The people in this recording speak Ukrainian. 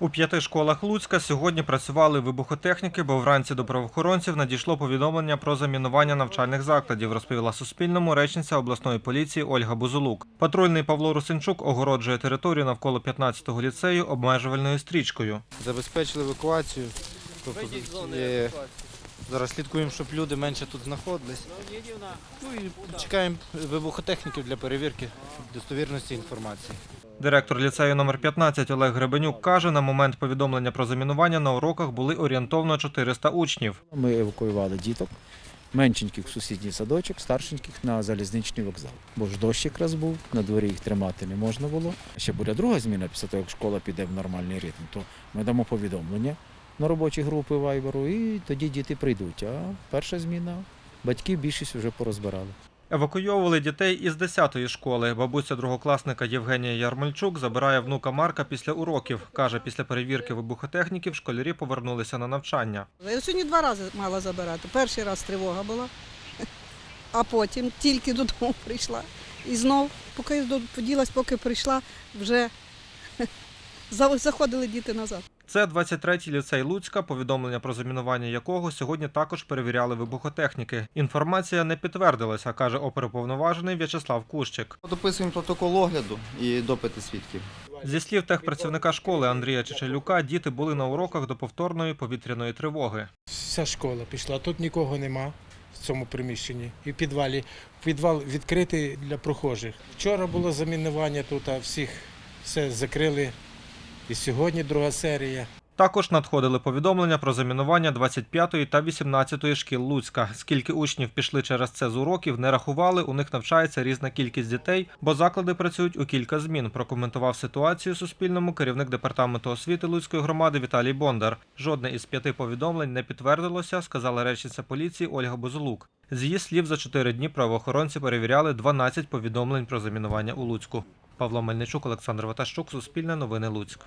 У п'яти школах Луцька сьогодні працювали вибухотехніки, бо вранці до правоохоронців надійшло повідомлення про замінування навчальних закладів, розповіла Суспільному речниця обласної поліції Ольга Бузулук. Патрульний Павло Русинчук огороджує територію навколо 15-го ліцею обмежувальною стрічкою. Забезпечили евакуацію. Тобто, е, зараз слідкуємо, щоб люди менше тут знаходились. Ну і чекаємо вибухотехніків для перевірки достовірності інформації. Директор ліцею номер 15 Олег Гребенюк каже, на момент повідомлення про замінування на уроках були орієнтовно 400 учнів. Ми евакуювали діток, меншеньких в сусідній садочок, старшеньких на залізничний вокзал. Бо ж дощ якраз був, на дворі їх тримати не можна було. Ще буде друга зміна після того, як школа піде в нормальний ритм, то ми дамо повідомлення на робочі групи вайберу, і тоді діти прийдуть. А перша зміна батьків більшість вже порозбирали. Евакуйовували дітей із 10-ї школи. Бабуся другокласника Євгенія Ярмольчук забирає внука Марка після уроків. Каже, після перевірки вибухотехніків школярі повернулися на навчання. Я сьогодні два рази мала забирати. Перший раз тривога була, а потім тільки додому прийшла. І знов, поки поділась, поки прийшла, вже заходили діти назад. Це 23-й ліцей Луцька, повідомлення про замінування якого сьогодні також перевіряли вибухотехніки. Інформація не підтвердилася, каже оперуповноважений В'ячеслав Кущик. Дописуємо протокол огляду і допити свідків. Зі слів техпрацівника школи Андрія Чечелюка, діти були на уроках до повторної повітряної тривоги. Вся школа пішла, тут нікого нема в цьому приміщенні. І в підвалі. Підвал відкритий для прохожих. Вчора було замінування тут, а всіх все закрили. І сьогодні друга серія. Також надходили повідомлення про замінування 25-ї та 18-ї шкіл Луцька. Скільки учнів пішли через це з уроків, не рахували. У них навчається різна кількість дітей, бо заклади працюють у кілька змін. Прокоментував ситуацію Суспільному керівник департаменту освіти Луцької громади Віталій Бондар. Жодне із п'яти повідомлень не підтвердилося, сказала речниця поліції Ольга Бузулук. З її слів, за чотири дні правоохоронці перевіряли 12 повідомлень про замінування у Луцьку. Павло Мельничук, Олександр Ватащук, Суспільне новини Луцьк.